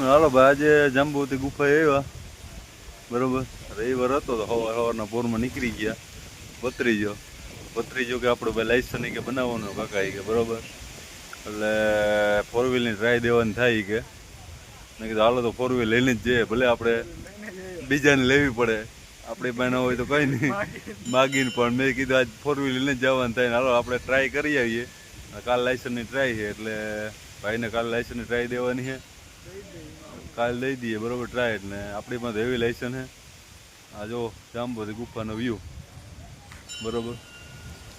હાલો ભાઈ, આજે જાંબુવતી ગુફા આવ્યા. બરોબર? રવિવાર હતો તો સવાર સવારના પોરમાં નીકળી ગયા. બત્રી ગયો કે આપણે ભાઈ લાઇસન્સ કે બનાવવાનો કાકા કે, બરોબર? એટલે ફોર વ્હીલની ટ્રાય દેવાની થાય કે. મેં કીધું, હાલો તો ફોર વ્હીલ લઈને જ જઈએ, ભલે આપણે બીજાને લેવી પડે. આપણી પાસે હોય તો કંઈ નહીં. માગીને પણ મેં કીધું, આજ ફોર વ્હીલ લઈને જવાનું થાય હાલો આપણે ટ્રાય કરી આવીએ. કાલ લાઇસન્સની ટ્રાય છે, એટલે ભાઈને કાલ લાઇસન્સની ટ્રાય દેવાની છે. કાલ લઈ દઈએ, બરોબર? ટ્રાય ને. આપણી પાસે એવી લાઇસન્સ હે આ જો જાંબુથી ગુફાનો વ્યૂ બરોબર?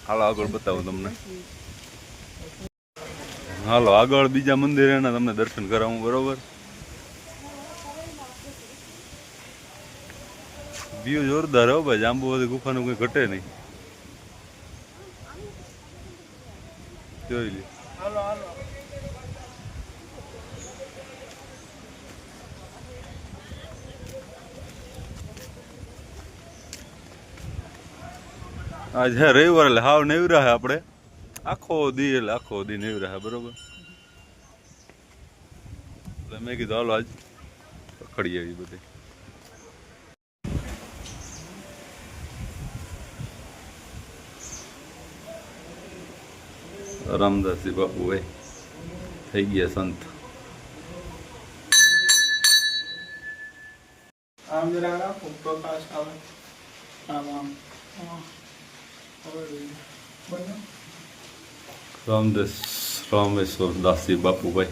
હાલો, આગળ બતાવું તમને. હાલો, આગળ બીજા મંદિર એના તમને દર્શન કરાવું, બરોબર? વ્યૂ જોરદાર હો ભાઈ જાંબુવતી ગુફાનું કંઈ ઘટે નહીં. જોઈ લે આજ રવિવાર એટલે હાવ નેવરા હે આપણે. આખો દી એટલે આખો દી નેવરા હે બરોબર? એટલે મેં કીધું હાલો આજ પકડી આવી બધી. રામદાસજી બાપુ એ થઈ ગયા સંત. આમ જરા રાખો પ્રકાશ આવે. આમ આમ. રામદાસ રામેશ્વર દાસજી બાપુભાઈ.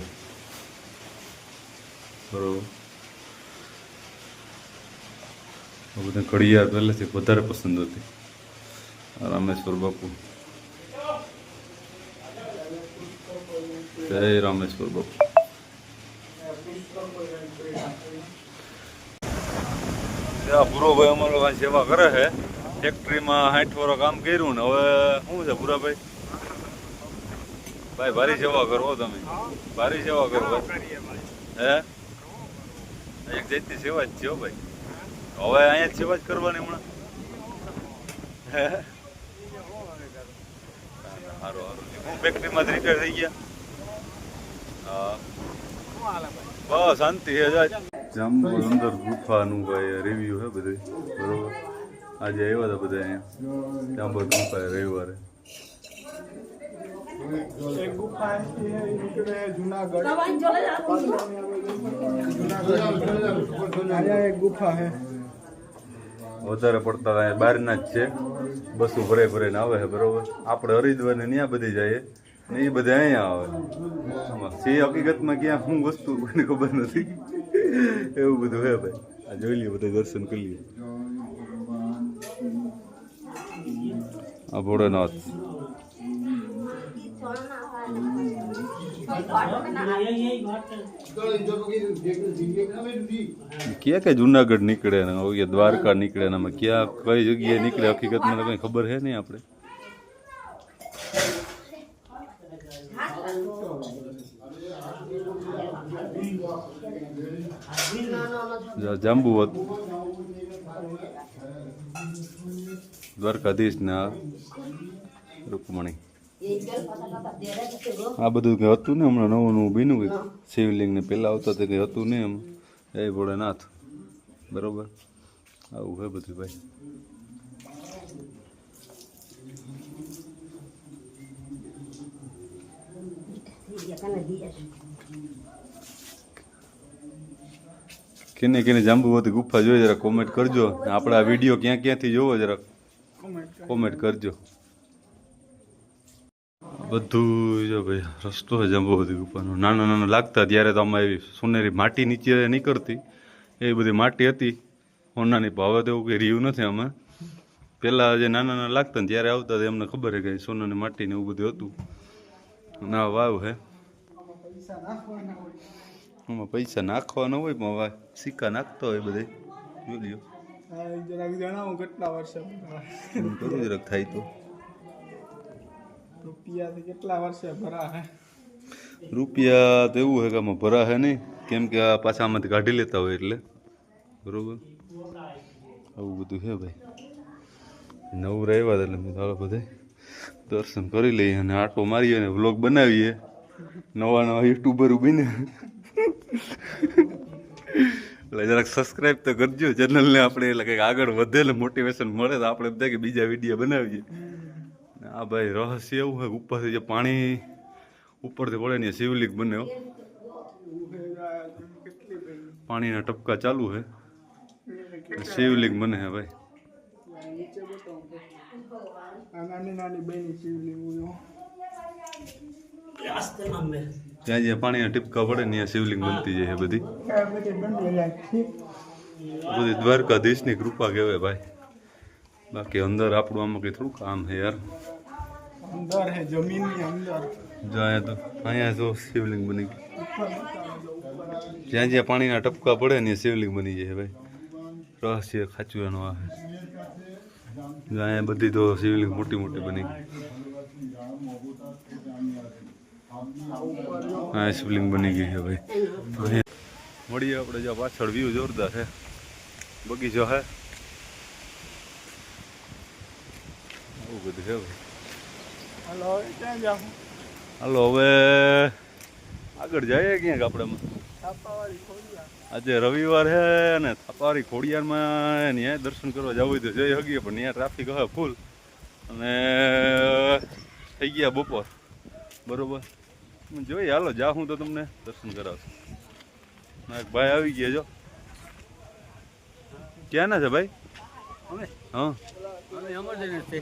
બરોબર. બધા ઘડિયાળ પહેલેથી વધારે પસંદ હતી. રામેશ્વર બાપુ. જય રામેશ્વર બાપુ. ત્યાં ભૂરોભાઈ અમારો આ સેવા કરે છે. ફેક્ટરીમાં સાઠ વરો કામ કર્યું ને, હવે શું છે ભૂરાભાઈ? ભાઈ, ભારી સેવા કરો તમે. ભારી સેવા કરો હે. એક જાતની સેવા જ છે ભાઈ. હવે અહીંયા સેવા જ કરવાની હમણાં. હે? સારું સારું હું ફેક્ટરીમાં રિટાયર થઈ ગયા. બસ, શાંતિ છે, જા. જાંબુ અંદર ગુફાનું ભાઈ રિવ્યુ હે બધું બરોબર? આજે આવ્યા હતા બધા અહીંયા. ગુફા રવિવારે. એક ગુફા છે વધારે પડતા બહારના જ છે. બસો ભરે ભરાઈને આવે છે બરોબર. આપણે હરિદ્વાર ને ત્યાં બધી જઈએ ને એ બધા અહીંયા આવે. છે હકીકતમાં ક્યાં શું વસ્તુ કોઈને ખબર નથી. એવું બધું હે ભાઈ. આ જોઈ લઈએ બધા દર્શન કરી લઈએ ભોળાનાથ. ક્યાં કે જુનાગઢ નીકળે દ્વારકા નીકળે ને ક્યાં, કઈ જગ્યાએ નીકળે, હકીકતમાં કઈ ખબર છે નહીં આપણે. જાંબુવત. દ્વારકાધીશ ને આ રૂકમણી. આ બધું કંઈ હતું ને હમણાં નવું નવું બીનું કંઈક? શિવલિંગને પહેલાં આવતા તે કંઈ હતું નહીં એમ. એ ભોળાનાથ. બરાબર? આવું હોય બધું ભાઈ. કેને કેને જાંબુવતી ગુફા જોઈએ જરા કોમેન્ટ કરજો. આપણે આ વીડિયો ક્યાં ક્યાંથી જોવો જરા? કોમેન્ટ કરજો. બધું જો ભાઈ, રસ્તો છે બધી ગુફાનો નાના નાના લાગતા ત્યારે તો આમાં એવી સોનેરી માટી નીચે નીકળતી. એ બધી માટી હતી. હોનાની ભાવે તો એવું કંઈ રહ્યું નથી આમાં. પહેલાં જે નાના નાના લાગતા ને ત્યારે આવતા એમને ખબર કે સોનાની માટી ને એવું બધું હતું. ના વાવ હે. આમાં પૈસા નાખવાના હોય પણ સિક્કા નાખતા હોય બધે જોઈ લ્યો. જરાક જણાવો કેટલા વર્ષે કરું જરાક થાય તો. રૂપિયાથી કેટલા વર્ષે ભરા હે? રૂપિયા તો એવું છે કે આમાં ભરા હે નહીં. કેમ કે આ પાછા આમાંથી કાઢી લેતા હોય એટલે. બરોબર? આવું બધું છે ભાઈ. નવું રહેવા એટલે મેં તારા બધે દર્શન કરી લઈએ અને આટો મારીએ અને વ્લોગ બનાવીએ. નવા નવા યુટ્યુબર બને એટલે જરાક સબસ્ક્રાઇબ તો કરજો. ચેનલને આપણે એટલે કંઈક આગળ વધે ને મોટિવેશન મળે તો આપણે બધા કે બીજા વીડિયો બનાવીએ. આ ભાઈ રહસ્ય એવું હોય ઉપરથી જે પાણી ઉપરથી પડે ને શિવલિંગ બને હો. કેટલી બની પાણીના ટપકા ચાલુ છે. શિવલિંગ બને છે ભાઈ. નાની નાની બની શિવલિંગ જ્યાં જ્યાં પાણીના ટીપકા પડે ને ત્યાં શિવલિંગ બનતી જાય છે બધી. બધી દ્વારકાધીશની કૃપા કહેવાય ભાઈ. બાકી અંદર આપણું આમાં કંઈ થોડું કામ છે યાર. અંદર હે જમીનની અંદર. જો અહીંયા તો અહીંયા જો શિવલિંગ બની જ્યાં જ્યાં પાણીના ટપકા પડે ને ત્યાં શિવલિંગ બની જાય ભાઈ. રહસ્ય ખાચું એનું આ અહીંયા બધી તો શિવલિંગ મોટી મોટી બની ગઈ. હા શિવલિંગ બની ગઈ છે ભાઈ. મળીએ આપણે જો પાછળ વ્યૂ જોરદાર છે. બગીચો છે. આવું બધું છે ભાઈ. હાલો હવે આગળ જઈએ ક્યાંક આપણે? આજે રવિવાર છે અને થાપારી ખોડિયારમાં ન્યાય દર્શન કરવા જવું હોય તો જઈ શકીએ પણ ત્યાં ટ્રાફિક હવે ફૂલ અને થઈ ગયા બપોર. બરોબર? જોઈએ હાલો જા હું તો તમને દર્શન કરાવશું. ના, એક ભાઈ આવી ગયા જો. ક્યાંના છે ભાઈ? હા. અમે અમરજન છે.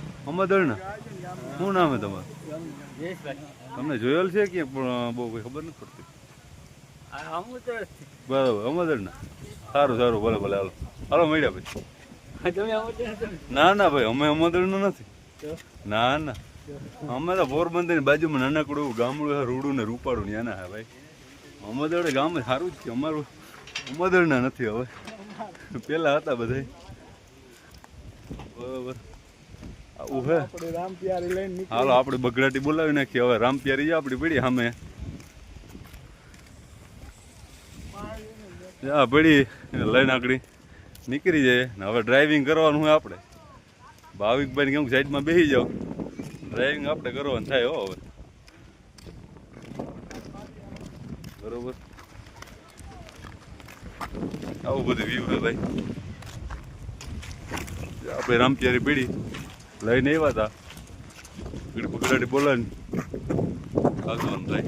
શું નામ છે તમારું? તમને જોયેલ છે કે પણ બહુ કોઈ ખબર નથી પડતી? બરાબર અમદળના સારું સારું ભલે ભલે હાલો. હાલો મળ્યા ભાઈ તમે અમરજન છો ના? ના ભાઈ અમે અમદળ નથી. ના ના. અમે તો પોરબંદરની બાજુમાં નાનકડું ગામડું રૂડું ને રૂપાડું ને એના ભાઈ. અમદળે ગામ સારું જ છે અમારું અમદળના નથી હવે. પેલા હતા બધા બરોબર. આવું હે. હાલો આપણે બગડાટી બોલાવી નાખીએ. હવે રામ પ્યારી જા આપણી પડી સામે. જા પડી. લઈને આકડી નીકળી જાય ને હવે ડ્રાઇવિંગ કરવાનું હોય આપણે ભાવિકભાઈ કેમ સાઈડમાં બેસી જાઓ ડ્રાઇવિંગ આપણે કરવાનું થાય હો હવે. બરોબર. આવું બધું વ્યૂ છે ભાઈ. આપણે રામપિયારી પીડી લઈને આવ્યા હતા. બગડાટી બોલાવીને. આગવાનું થાય.